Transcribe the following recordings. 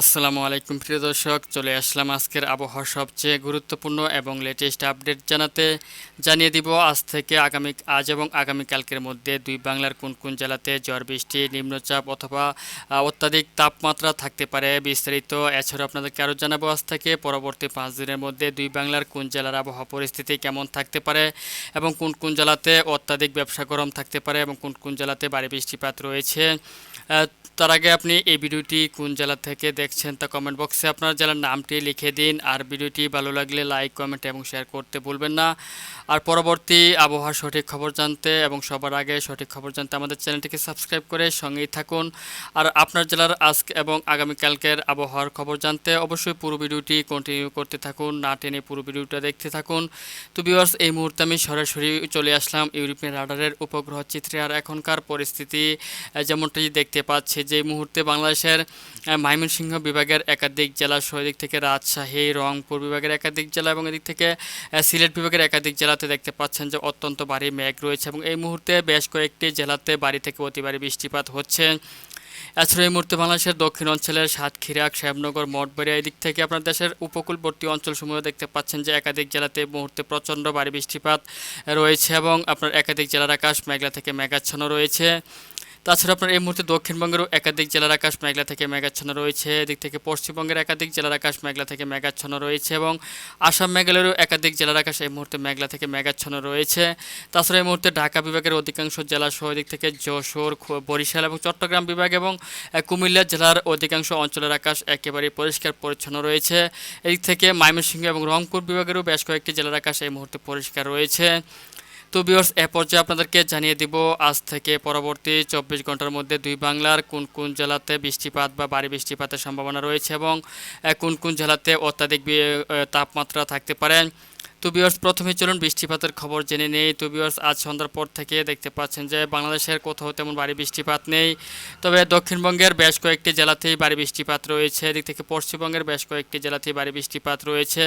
আসসালামু আলাইকুম, প্রিয় দর্শক। চলে আসলাম আজকের আবহাওয়া সবচেয়ে গুরুত্বপূর্ণ এবং লেটেস্ট আপডেট জানাতে। জানিয়ে দিব, আজ থেকে আগামী, আজ এবং আগামীকালকের মধ্যে দুই বাংলার কোন কোন জেলাতে ঝড়, বৃষ্টি, নিম্নচাপ অথবা অত্যাধিক তাপমাত্রা থাকতে পারে বিস্তারিত, এছাড়াও আপনাদেরকে আরও জানাব আজ থেকে। পরবর্তী পাঁচ দিনের মধ্যে দুই বাংলার কোন জেলার আবহাওয়া পরিস্থিতি কেমন থাকতে পারে এবং কোন কোন জেলাতে অত্যাধিক ব্যবসা গরম থাকতে পারে এবং কোন কোন জেলাতে বাড়ি বৃষ্টিপাত রয়েছে। তার আগে আপনি এই ভিডিওটি কোন জেলা থেকে দেখছেন, তা কমেন্ট বক্সে আপনার জেলার নামটি লিখে দিন আর ভিডিওটি ভালো লাগলে লাইক কমেন্ট এবং শেয়ার করতে ভুলবেন না। আর পরবর্তী আবহাওয়ার সঠিক খবর জানতে এবং সবার আগে সঠিক খবর জানতে আমাদের চ্যানেলটিকে সাবস্ক্রাইব করে সঙ্গেই থাকুন। আর আপনার জেলার আজকে এবং আগামীকালকের আবহাওয়ার খবর জানতে অবশ্যই পুরো ভিডিওটি কন্টিনিউ করতে থাকুন, না টেনে পুরো ভিডিওটা দেখতে থাকুন। তো ভিউয়ার্স এই মুহূর্তে আমি সরাসরি চলে আসলাম ইউরোপিয়ান রাডারের উপগ্রহ চিত্রে। আর এখনকার পরিস্থিতি যেমনটি দেখতে পাচ্ছি যে মুহূর্তে বাংলাদেশের ময়মনসিংহ বিভাগের একাধিক জেলা সহ এদিক থেকে রাজশাহী, রংপুর বিভাগের একাধিক জেলা এবং এদিক থেকে সিলেট বিভাগের একাধিক জেলাতে দেখতে পাচ্ছেন যে অত্যন্ত ভারী মেঘ রয়েছে এবং এই মুহূর্তে বেশ কয়েকটি জেলাতে বাড়ি থেকে অতি ভারী বৃষ্টিপাত হচ্ছে। এছাড়া এই মুহূর্তে বাংলাদেশের দক্ষিণ অঞ্চলের সাতক্ষীরা, শ্যামনগর, মঠবাড়িয়া এদিক থেকে আপনার দেশের উপকূলবর্তী অঞ্চলসমূহ দেখতে পাচ্ছেন যে একাধিক জেলাতে মুহূর্তে প্রচণ্ড ভারী বৃষ্টিপাত রয়েছে এবং আপনার একাধিক জেলার আকাশ মেঘলা থেকে মেঘাচ্ছন্ন রয়েছে। তাছাড়া আপনার এই মুহূর্তে দক্ষিণবঙ্গেরও একাধিক জেলার আকাশ মেঘলা থেকে মেঘাচ্ছন্ন রয়েছে। এদিক থেকে পশ্চিমবঙ্গের একাধিক জেলার আকাশ মেঘলা থেকে মেঘাচ্ছন্ন রয়েছে এবং আসাম মেঘালয়েরও একাধিক জেলার আকাশ এই মুহূর্তে মেঘলা থেকে মেঘাচ্ছন্ন রয়েছে। তাছাড়া এই মুহূর্তে ঢাকা বিভাগের অধিকাংশ জেলা সহ এদিক থেকে যশোর বরিশাল এবং চট্টগ্রাম বিভাগ এবং কুমিল্লা জেলার অধিকাংশ অঞ্চলের আকাশ একেবারে পরিষ্কার পরিচ্ছন্ন রয়েছে। এদিক থেকে ময়মনসিংহ এবং রংপুর বিভাগেরও বেশ কয়েকটি জেলার আকাশ এই মুহূর্তে পরিষ্কার রয়েছে। তো বিয়র্স এ পর্যায়ে আপনাদেরকে জানিয়ে দিব, আজ থেকে পরবর্তী চব্বিশ ঘণ্টার মধ্যে দুই বাংলার কোন কোন জেলাতে বৃষ্টিপাত বা ভারী বৃষ্টিপাতের সম্ভাবনা রয়েছে এবং কোন কোন জেলাতে অত্যাধিক তাপমাত্রা থাকতে পারে। তো প্রথমে চলুন বৃষ্টিপাতের খবর জেনে নেই। তো আজ সন্ধ্যার পর থেকে দেখতে পাচ্ছেন যে বাংলাদেশের কোথাও তেমন ভারী বৃষ্টিপাত নেই। তবে দক্ষিণবঙ্গের বেশ কয়েকটি জেলাতেই ভারী বৃষ্টিপাত রয়েছে। এদিক থেকে পশ্চিমবঙ্গের বেশ কয়েকটি জেলাতেই ভারী বৃষ্টিপাত রয়েছে।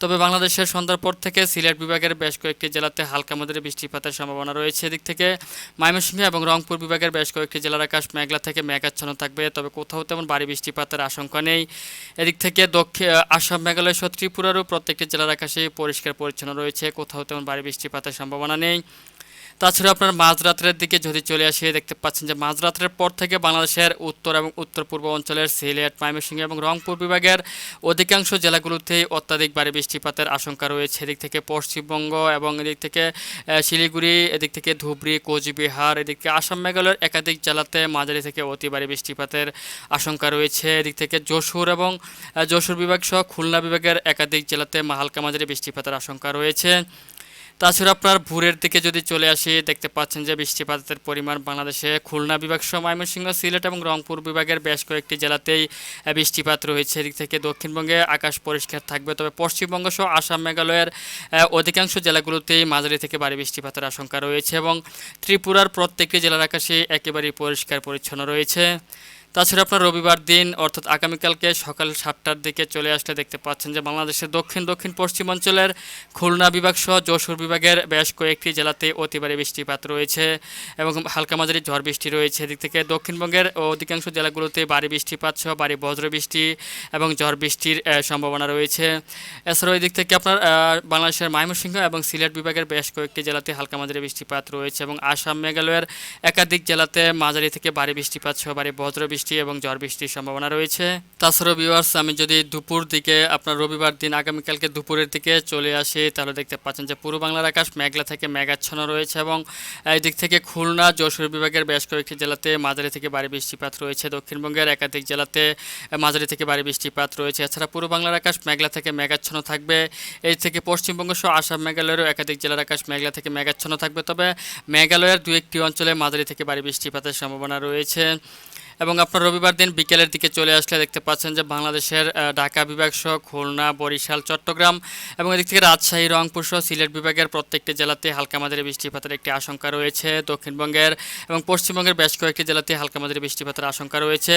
তবে বাংলাদেশের সন্ধ্যার পর থেকে সিলেট বিভাগের বেশ কয়েকটি জেলাতে হালকা মাঝারি বৃষ্টিপাতের সম্ভাবনা রয়েছে। এদিক থেকে ময়মনসিংহ এবং রংপুর বিভাগের বেশ কয়েকটি জেলার আকাশ মেঘলা থেকে মেঘাচ্ছন্ন থাকবে, তবে কোথাও তেমন ভারী বৃষ্টিপাতের আশঙ্কা নেই। এদিক থেকে দক্ষিণ, আসাম, মেঘালয় সহ ত্রিপুরারও প্রত্যেকটি জেলার আকাশে পরিষ্কার পরিচ্ছন্ন রয়েছে। কোথাও তেমন ভারী বৃষ্টিপাতের সম্ভাবনা নেই। তাছাড়া আপনার মাঝরাতের দিকে যদি চলে আসে, দেখতে পাচ্ছেন যে মাঝরাতের পর থেকে বাংলাদেশের উত্তর এবং উত্তর পূর্ব অঞ্চলের সিলেট, ময়মনসিংহ এবং রংপুর বিভাগের অধিকাংশ জেলাগুলোতেই অত্যাধিক ভারী বৃষ্টিপাতের আশঙ্কা রয়েছে। এদিক থেকে পশ্চিমবঙ্গ এবং এদিক থেকে শিলিগুড়ি, এদিক থেকে ধুবড়ি, কোচবিহার, এদিক আসাম, মেঘালয়ের একাধিক জেলাতে মাঝারি থেকে অতি ভারী বৃষ্টিপাতের আশঙ্কা রয়েছে। এদিক থেকে যশোর এবং যশোর বিভাগ সহ খুলনা বিভাগের একাধিক জেলাতে হালকা মাঝারি বৃষ্টিপাতের আশঙ্কা রয়েছে। তাছাড়া আপনার ভোরের দিকে যদি চলে আসি, দেখতে পাচ্ছেন যে বৃষ্টিপাতের পরিমাণ বাংলাদেশে খুলনা বিভাগ সহ ময়মনসিংহ, সিলেট এবং রংপুর বিভাগের বেশ কয়েকটি জেলাতেই বৃষ্টিপাত রয়েছে। এদিক থেকে দক্ষিণবঙ্গে আকাশ পরিষ্কার থাকবে, তবে পশ্চিমবঙ্গ সহ আসাম, মেঘালয়ের অধিকাংশ জেলাগুলোতেই মাঝারি থেকে ভারী বৃষ্টিপাতের আশঙ্কা রয়েছে এবং ত্রিপুরার প্রত্যেকটি জেলার আকাশে একেবারেই পরিষ্কার পরিচ্ছন্ন রয়েছে। তাছাড়া আপনার রবিবার দিন, অর্থাৎ আগামীকালকে সকাল সাতটার দিকে চলে আসলে দেখতে পাচ্ছেন যে বাংলাদেশের দক্ষিণ দক্ষিণ পশ্চিমাঞ্চলের খুলনা বিভাগ সহ যশোর বিভাগের বেশ কয়েকটি জেলাতে অতিবারে বৃষ্টিপাত রয়েছে এবং হালকা মাঝারি ঝড় বৃষ্টি রয়েছে। এদিক থেকে দক্ষিণবঙ্গের অধিকাংশ জেলাগুলোতে ভারী বৃষ্টিপাত সহ ভারী বজ্র বৃষ্টি এবং ঝড় বৃষ্টির সম্ভাবনা রয়েছে। এছাড়াও এদিক থেকে আপনার বাংলাদেশের ময়মনসিংহ এবং সিলেট বিভাগের বেশ কয়েকটি জেলাতে হালকা মাঝারি বৃষ্টিপাত রয়েছে এবং আসাম, মেঘালয়ের একাধিক জেলাতে মাঝারি থেকে ভারী বৃষ্টিপাত সহ ভারী বজ্র বৃষ্টি এবং ঝড় বৃষ্টির সম্ভাবনা রয়েছে। তাছাড়াও ভিউয়ার্স আমি যদি দুপুর দিকে আপনার রবিবার দিন, আগামীকালকে দুপুরের দিকে চলে আসি, তাহলে দেখতে পাচ্ছেন যে পূর্ব বাংলার আকাশ মেঘলা থেকে মেঘাচ্ছন্ন রয়েছে এবং এই দিক থেকে খুলনা, যশোর বিভাগের বেশ কয়েকটি জেলাতে মাঝারি থেকে ভারী বৃষ্টিপাত রয়েছে। দক্ষিণবঙ্গের একাধিক জেলাতে মাঝারি থেকে ভারী বৃষ্টিপাত রয়েছে। এছাড়া পূর্ব বাংলার আকাশ মেঘলা থেকে মেঘাচ্ছন্ন থাকবে। এই থেকে পশ্চিমবঙ্গ সহ আসাম, মেঘালয়েরও একাধিক জেলার আকাশ মেঘলা থেকে মেঘাচ্ছন্ন থাকবে। তবে মেঘালয়ের দু একটি অঞ্চলে মাঝারি থেকে ভারী বৃষ্টিপাতের সম্ভাবনা রয়েছে। এবং আপনার রবিবার দিন বিকেলের দিকে চলে আসলে দেখতে পাচ্ছেন যে বাংলাদেশের ঢাকা বিভাগ সহ খুলনা, বরিশাল, চট্টগ্রাম এবং এদিক থেকে রাজশাহী, রংপুর সহ সিলেট বিভাগের প্রত্যেকটি জেলাতে হালকা মাঝারি বৃষ্টিপাতের একটি আশঙ্কা রয়েছে। দক্ষিণবঙ্গের এবং পশ্চিমবঙ্গের বেশ কয়েকটি জেলাতে হালকা মাঝারি বৃষ্টিপাতের আশঙ্কা রয়েছে।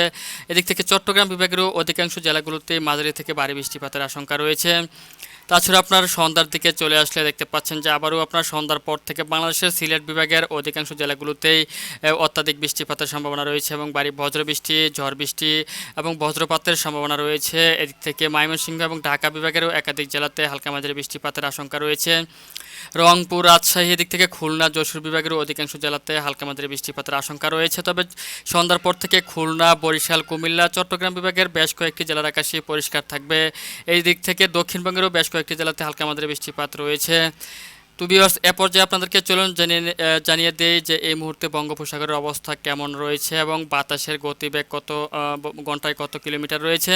এদিক থেকে চট্টগ্রাম বিভাগেরও অধিকাংশ জেলাগুলোতে মাঝারি থেকে ভারী বৃষ্টিপাতের আশঙ্কা রয়েছে। তাছাড়া আপনার সন্ধ্যার দিকে চলে আসলে দেখতে পাচ্ছেন যে আবারও আপনার সন্ধ্যার পর থেকে বাংলাদেশের সিলেট বিভাগের অধিকাংশ জেলাগুলোতেই অত্যাধিক বৃষ্টিপাতের সম্ভাবনা রয়েছে এবং বাড়ি বজ্র বৃষ্টি ঝড় বৃষ্টি এবং বজ্রপাতের সম্ভাবনা রয়েছে। এদিক থেকে ময়মনসিংহ এবং ঢাকা বিভাগেরও একাধিক জেলাতে হালকা মাঝারি বৃষ্টিপাতের আশঙ্কা রয়েছে। রংপুর, রাজশাহী, এদিক থেকে খুলনা, যশোর বিভাগেরও অধিকাংশ জেলাতে হালকা মাঝারি বৃষ্টিপাতের আশঙ্কা রয়েছে। তবে সন্ধ্যার পর থেকে খুলনা, বরিশাল, কুমিল্লা, চট্টগ্রাম বিভাগের বেশ কয়েকটি জেলার আকাশে পরিষ্কার থাকবে। এই দিক থেকে দক্ষিণবঙ্গেরও বেশ কয়েকটি জেলাতে হালকা মাঝারি বৃষ্টিপাত রয়েছে। তো বিভার্স এ পর্যায়ে আপনাদেরকে চলুন জানিয়ে জানিয়ে দেই যে এই মুহূর্তে বঙ্গোপসাগরের অবস্থা কেমন রয়েছে এবং বাতাসের গতিবেগ কত ঘন্টায় কত কিলোমিটার রয়েছে।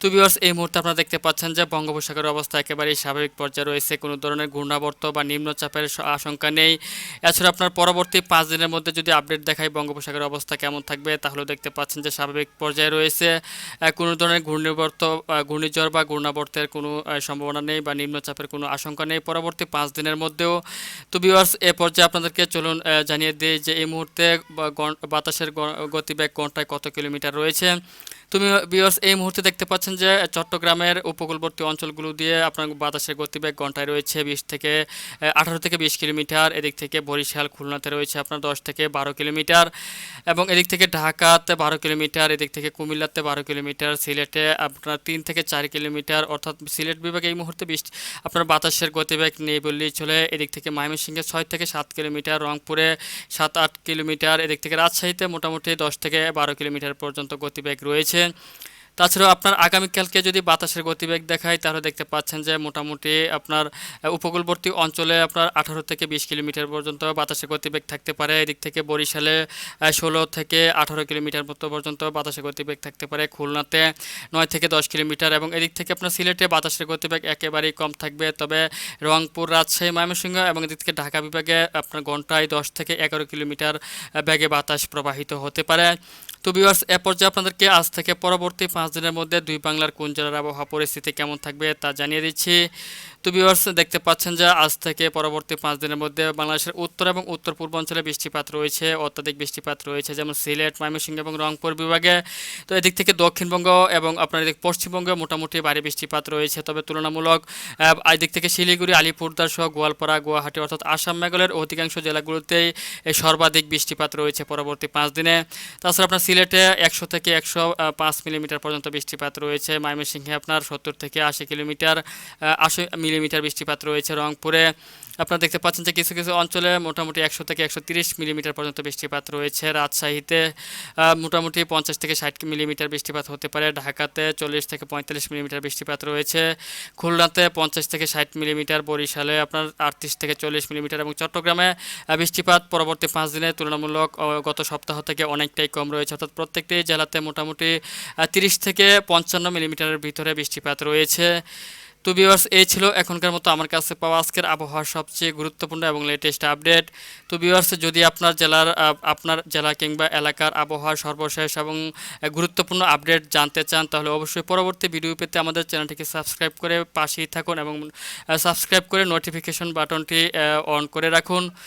টু বিয়ার্স এই মুহূর্তে আপনারা দেখতে পাচ্ছেন যে বঙ্গোপসাগরের অবস্থা একেবারেই স্বাভাবিক পর্যায়ে রয়েছে। কোনো ধরনের ঘূর্ণাবর্ত বা নিম্নচাপের আশঙ্কা নেই। এছাড়া আপনার পরবর্তী পাঁচ দিনের মধ্যে যদি আপডেট দেখায় বঙ্গোপসাগরের অবস্থা কেমন থাকবে তাহলেও দেখতে পাচ্ছেন যে স্বাভাবিক পর্যায়ে রয়েছে। কোনো ধরনের ঘূর্ণিবর্ত ঘূর্ণিঝড় বা ঘূর্ণাবর্তের কোনো সম্ভাবনা নেই বা নিম্নচাপের কোনো আশঙ্কা নেই পরবর্তী পাঁচ দিনের মধ্যেও। তো ভিউয়ার্স এ পর্যায়ে আপনাদেরকে চলুন জানিয়ে দিই যে এই মুহূর্তে বাতাসের গতিবেগ ঘন্টায় কত কিলোমিটার রয়েছে। তুমি ভিউয়ার্স এই মুহূর্তে দেখতে পাচ্ছেন যে চট্টগ্রামের উপকূলবর্তী অঞ্চলগুলো দিয়ে আপনার বাতাসের গতিবেগ ঘন্টায় রয়েছে বিশ থেকে আঠারো থেকে বিশ কিলোমিটার। এদিক থেকে বরিশাল, খুলনাতে রয়েছে আপনার দশ থেকে বারো কিলোমিটার এবং এদিক থেকে ঢাকাতে বারো কিলোমিটার, এদিক থেকে কুমিল্লাতে বারো কিলোমিটার, সিলেটে আপনার তিন থেকে চার কিলোমিটার। অর্থাৎ সিলেট বিভাগে এই মুহূর্তে বিশ, আপনার বাতাসের গতিবেগ নেই বললেই চলে। এদিক থেকে ময়মনসিংহে ছয় থেকে সাত কিলোমিটার, রংপুরে সাত আট কিলোমিটার। এদিক থেকে রাজশাহীতে মোটামুটি দশ থেকে বারো কিলোমিটার পর্যন্ত গতিবেগ রয়েছে। তাছাড়াও আপনার আগামীকালকে যদি বাতাসের গতিবেগ দেখায়, তাহলে দেখতে পাচ্ছেন যে মোটামুটি আপনার উপকূলবর্তী অঞ্চলে আপনার আঠারো থেকে বিশ কিলোমিটার পর্যন্ত বাতাসের গতিবেগ থাকতে পারে। এদিক থেকে বরিশালে ষোলো থেকে আঠারো কিলোমিটার মতো পর্যন্ত বাতাসের গতিবেগ থাকতে পারে খুলনাতে, নয় থেকে দশ কিলোমিটার এবং এদিক থেকে আপনার সিলেটে বাতাসের গতিবেগ একেবারেই কম থাকবে। তবে রংপুর, রাজশাহী, ময়মনসিংহ এবং এদিক থেকে ঢাকা বিভাগে আপনার ঘন্টায় দশ থেকে এগারো কিলোমিটার বেগে বাতাস প্রবাহিত হতে পারে। তো বিভার্স এ পর্যায়ে আপনাদেরকে আজ থেকে পরবর্তী পাঁচ দিনের মধ্যে দুই বাংলার কোন জেলার আবহাওয়া পরিস্থিতি কেমন থাকবে তা জানিয়ে দিচ্ছি। তো ভিউয়ার্স দেখতে পাচ্ছেন যে আজ থেকে পরবর্তী পাঁচ দিনের মধ্যে বাংলাদেশের উত্তর এবং উত্তর পূর্বাঞ্চলে বৃষ্টিপাত রয়েছে, অত্যাধিক বৃষ্টিপাত রয়েছে, যেমন সিলেট, ময়মনসিংহ এবং রংপুর বিভাগে। তো এদিক থেকে দক্ষিণবঙ্গ এবং আপনার এদিক পশ্চিমবঙ্গে মোটামুটি ভারী বৃষ্টিপাত রয়েছে, তবে তুলনামূলক এদিক থেকে শিলিগুড়ি আলিপুরদার সহ গোয়ালপাড়া, গুয়াহাটি অর্থাৎ আসাম, মেঘালয়ের অধিকাংশ জেলাগুলোতেই সর্বাধিক বৃষ্টিপাত রয়েছে পরবর্তী পাঁচ দিনে। তাছাড়া আপনার সিলেটে একশো থেকে একশো পাঁচ মিলিমিটার পর্যন্ত বৃষ্টিপাত রয়েছে, ময়মনসিংহে আপনার সত্তর থেকে আশি কিলোমিটার আশি মিলিমিটার বৃষ্টিপাত রয়েছে রংপুরে। আপনারা দেখতে পাচ্ছেন যে কিছু কিছু অঞ্চলে মোটামুটি একশো থেকে একশো তিরিশ মিলিমিটার পর্যন্ত বৃষ্টিপাত রয়েছে রাজশাহীতে। মোটামুটি পঞ্চাশ থেকে ষাট মিলিমিটার বৃষ্টিপাত হতে পারে। ঢাকাতে চল্লিশ থেকে পঁয়তাল্লিশ মিলিমিটার বৃষ্টিপাত রয়েছে। খুলনাতে পঞ্চাশ থেকে ষাট মিলিমিটার, বরিশালে আপনার আটত্রিশ থেকে চল্লিশ মিলিমিটার এবং চট্টগ্রামে বৃষ্টিপাত পরবর্তী পাঁচ দিনে তুলনামূলক গত সপ্তাহ থেকে অনেকটাই কম রয়েছে। অর্থাৎ প্রত্যেকটি জেলাতে মোটামুটি তিরিশ থেকে পঞ্চান্ন মিলিমিটারের ভিতরে বৃষ্টিপাত রয়েছে। তো ভিউয়ার্স এই ছিল এখনকার মতো আমার কাছে পাওয়া আজকের আবহাওয়ার সবচেয়ে গুরুত্বপূর্ণ এবং লেটেস্ট আপডেট তো ভিউয়ার্স যদি আপনার জেলার আপনার জেলা কিংবা এলাকার আবহাওয়ার সর্বশেষ এবং গুরুত্বপূর্ণ আপডেট জানতে চান, তাহলে অবশ্যই পরবর্তী ভিডিও পেতে আমাদের চ্যানেলটিকে সাবস্ক্রাইব করে পাশেই থাকুন এবং সাবস্ক্রাইব করে নোটিফিকেশন বাটনটি অন করে রাখুন।